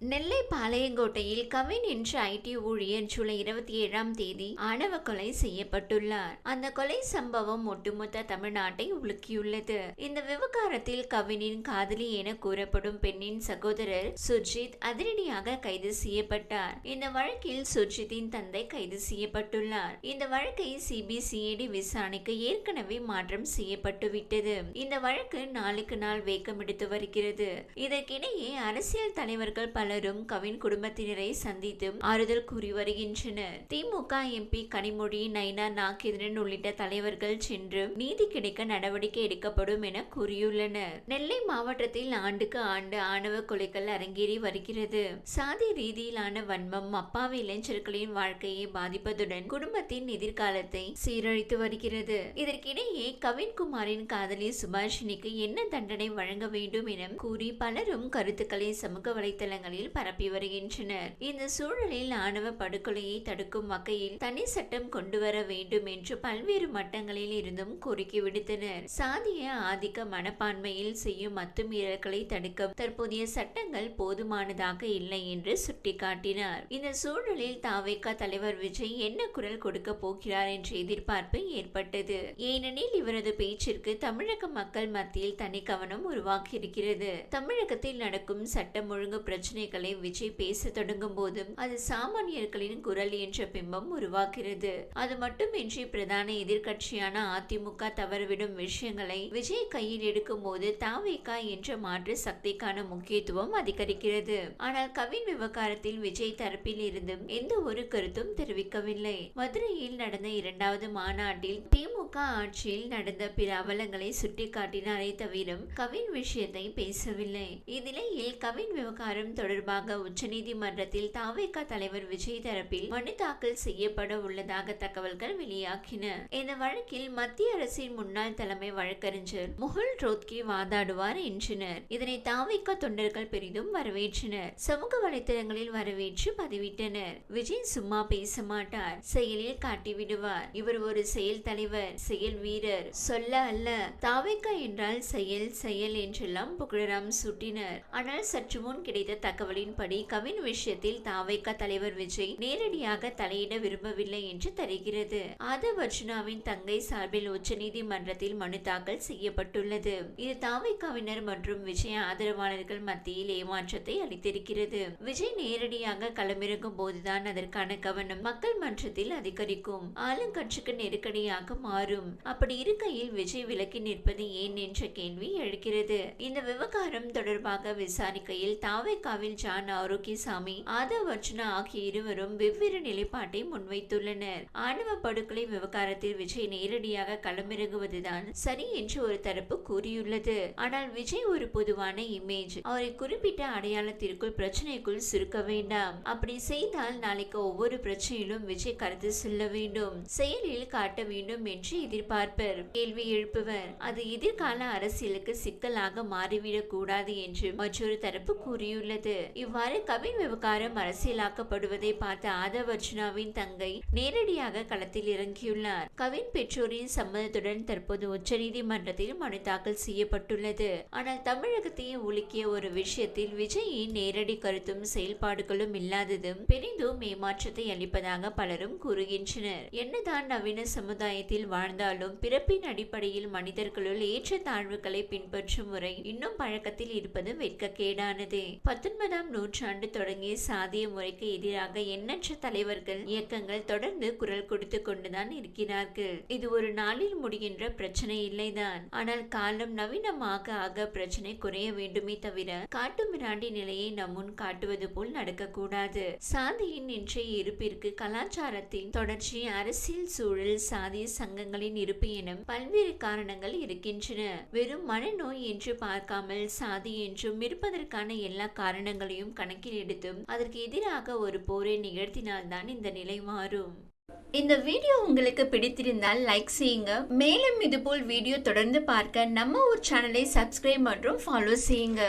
நெல்லை பாளையங்கோட்டையில் கவின் என்ற ஐடி ஊழியர் ஜூலை இருபத்தி ஏழாம் தேதி ஆணவ கொலை செய்யப்பட்டுள்ளார். அந்த கொலை சம்பவம் ஒட்டுமொத்த தமிழ்நாட்டை உலுக்கியுள்ளது. இந்த விவகாரத்தில் கவினின் காதலி என கூறப்படும் பெண்ணின் சகோதரர் சுர்ஜித் அதிரடியாக கைது செய்யப்பட்டார். இந்த வழக்கில் சுர்ஜித்தின் தந்தை கைது செய்யப்பட்டுள்ளார். இந்த வழக்கை சிபிசிஐடி விசாரணைக்கு ஏற்கனவே மாற்றம் செய்யப்பட்டுவிட்டது. இந்த வழக்கு நாளுக்கு நாள் வேகமெடுத்து வருகிறது. இதற்கிடையே அரசியல் தலைவர்கள் பலரும் கவின் குடும்பத்தினரை சந்தித்து ஆறுதல் கூறி வருகின்றனர். திமுக எம்பி கனிமொழி நைனா நாகேந்திரன் உள்ளிட்ட தலைவர்கள் சென்று நீதி கிடைக்க நடவடிக்கை எடுக்கப்படும் என கூறியுள்ளனர். நெல்லை மாவட்டத்தில் ஆண்டுக்கு ஆண்டு ஆணவ கொலைகள் அரங்கேறி வருகிறது. சாதி ரீதியிலான வன்மம் அப்பாவி இளைஞர்களின் வாழ்க்கையை பாதிப்பதுடன் குடும்பத்தின் எதிர்காலத்தை சீரழித்து வருகிறது. இதற்கிடையே கவின்குமாரின் காதலி சுபாஷினிக்கு என்ன தண்டனை வழங்க வேண்டும் என கூறி பலரும் கருத்துக்களை சமூக வலைதளங்களில் பரப்பி வருகின்றனர். இந்த சூழலில் ஆணவ படுகொலையை தடுக்கும் வகையில் தனி சட்டம் கொண்டு வர வேண்டும் என்று பல்வேறு மட்டங்களில் இருந்தும் கோரிக்கை விடுத்தனர். சாதிய ஆதிக்க மனப்பான்மையில் செய்யும் அத்துமீறல்களை தடுக்க தற்போதைய சட்டங்கள் போதுமானதாக இல்லை என்று சுட்டிக்காட்டினார். இந்த சூழலில் தாவேக்கா தலைவர் விஜய் என்ன குரல் கொடுக்க போகிறார் என்ற எதிர்பார்ப்பு ஏற்பட்டது. ஏனெனில் இவரது பேச்சிற்கு தமிழக மக்கள் மத்தியில் தனி கவனம் உருவாகியிருக்கிறது. தமிழகத்தில் நடக்கும் சட்டம் ஒழுங்கு பிரச்சனை பிரச்சனைகளை விஜய் பேச தொடங்கும் போதும் அது சாமானியர்களின் குரல் என்ற பிம்பம் உருவாகிறது. அது மட்டுமின்றி பிரதான எதிர்கட்சியான அதிமுக தவறவிடும் விஷயங்களை விஜய் கையில் எடுக்கும் போது தாவேகா என்ற மாற்று சக்திக்கான முக்கியத்துவம் அதிகரிக்கிறது. ஆனால் கவின் விவகாரத்தில் விஜய் தரப்பில் இருந்தும் எந்த ஒரு கருத்தும் தெரிவிக்கவில்லை. மதுரையில் நடந்த இரண்டாவது மாநாட்டில் திமுக ஆட்சியில் நடந்த பிற அவலங்களை சுட்டிக்காட்டினாரே தவிர கவின் விஷயத்தை பேசவில்லை. இந்நிலையில் கவின் விவகாரம் தொடர் தொடர்பாக உச்சநீதிமன்றத்தில் தாவேகா தலைவர் விஜய் தரப்பில் மனு தாக்கல் செய்யப்பட உள்ளதாக தகவல்கள் வெளியாகின. இந்த வழக்கில் மத்திய அரசின் முன்னாள் தலைமை வழக்கறிஞர் முகுல் ரோத்கி வாதாடுவார் என்றனர். இதனை தாவேகா தொண்டர்கள் பெரிதும் வரவேற்றனர். சமூக வலைதளங்களில் வரவேற்று பதிவிட்டனர். விஜய் சும்மா பேச மாட்டார். செயலில் காட்டிவிடுவார். இவர் ஒரு செயல் தலைவர் செயல் வீரர். சொல்ல அல்ல. தாவேகா என்றால் செயல் செயல் என்றெல்லாம் புகழராம் சுட்டினர். ஆனால் சற்று முன் கிடைத்த தகவலின்படி கவின் விஷயத்தில் தாவைக்க தலைவர் விஜய் நேரடியாக தலையிட விரும்பவில்லை என்று தெரிகிறது. ஆதவ் அர்ஜுனாவின் தங்கை சார்பில் உச்சநீதிமன்றத்தில் மனு தாக்கல் செய்யப்பட்டுள்ளது. இது தாவைக்காவினர் மற்றும் விஜய் ஆதரவாளர்கள் மத்தியில் ஏமாற்றத்தை அளித்திருக்கிறது. விஜய் நேரடியாக களமிறங்கும் போதுதான் அதற்கான கவனம் மக்கள் மன்றத்தில் அதிகரிக்கும். ஆளுங்கட்சிக்கு நெருக்கடியாக மாறும். அப்படி இருக்கையில் விஜய் விலக்கி நிற்பது ஏன் என்ற கேள்வி எழுகிறது. இந்த விவகாரம் தொடர்பாக விசாரிக்கையில் தாவைக்காவில் ஜான் ஆரோக்கியசாமி ஆதவ் ஆகிய இருவரும் வெவ்வேறு நிலைப்பாட்டை முன்வைத்துள்ளனர். ஆணவ படுகொலை விவகாரத்தில் விஜய் நேரடியாக களமிறங்குவதுதான் சரி என்று ஒரு தரப்பு கூறியுள்ளது. ஆனால் விஜய் ஒரு பொதுவான இமேஜ் அவரை குறிப்பிட்ட அடையாளத்திற்குள் பிரச்சனைக்குள் சுருக்க வேண்டாம். அப்படி செய்தால் நாளைக்கு ஒவ்வொரு பிரச்சனையிலும் விஜய் கருத்து சொல்ல வேண்டும். செயலில் காட்ட வேண்டும் என்று எதிர்பார்ப்பர். கேள்வி எழுப்புவர். அது எதிர்கால அரசியலுக்கு சிக்கலாக மாறிவிடக் கூடாது என்று மற்றொரு தரப்பு கூறியுள்ளது. இவ்வாறு கவின் விவகாரம் அரசியலாக்கப்படுவதை பார்த்த ஆதவ் அர்ஜுனாவின் தங்கை நேரடியாக களத்தில் இறங்கியுள்ளார். கவின் பெற்றோரின் சம்மதத்துடன் தற்போது உச்சநீதிமன்றத்தில் மனு தாக்கல் செய்யப்பட்டுள்ளது. ஆனால் தமிழகத்தையே உலுக்கிய ஒரு விஷயத்தில் விஜயின் நேரடி கருத்தும் செயல்பாடுகளும் இல்லாததும் பெரிதும் ஏமாற்றத்தை அளிப்பதாக பலரும் கூறுகின்றனர். என்னதான் நவீன சமுதாயத்தில் வாழ்ந்தாலும் பிறப்பின் அடிப்படையில் மனிதர்களுள் ஏற்ற தாழ்வுகளை பின்பற்றும் முறை இன்னும் பழக்கத்தில் இருப்பது வெட்கக்கேடானது. பத்தொன்பதாம் நூற்றாண்டு தொடங்கிய சாதிய முறைக்கு எதிராக எண்ணற்ற தலைவர்கள் இயக்கங்கள் தொடர்ந்து குரல் கொடுத்து கொண்டுதான் இருக்கிறார்கள். இது ஒரு நாளில் முடிகின்ற பிரச்சனை இல்லைதான். ஆனால் காலம் நவீனமாக ஆக பிரச்சனை குறைய வேண்டுமே தவிர காட்டுமிராண்டி நிலையை நம் முன் காட்டுவது போல் நடக்கக்கூடாது. சாதியின் இன்றைய இருப்பிற்கு கலாச்சாரத்தின் தொடர்ச்சி அரசியல் சூழல் சாதிய சங்கங்களின் இருப்பு என பல்வேறு காரணங்கள் இருக்கின்றன. வெறும் மனநோய் என்று பார்க்காமல் சாதி என்றும் இருப்பதற்கான எல்லா காரணங்களும் காரணங்களையும் கணக்கில் எடுத்தும் அதற்கு எதிராக ஒரு போரை நிகழ்த்தினால்தான் இந்த நிலை மாறும். இந்த வீடியோ உங்களுக்கு பிடித்திருந்தால் லைக் செய்யுங்க. மேலும் இதுபோல் வீடியோ தொடர்ந்து பார்க்க நம்ம ஒரு சேனலை சப்ஸ்கிரைப் மற்றும் ஃபாலோ செய்யுங்க.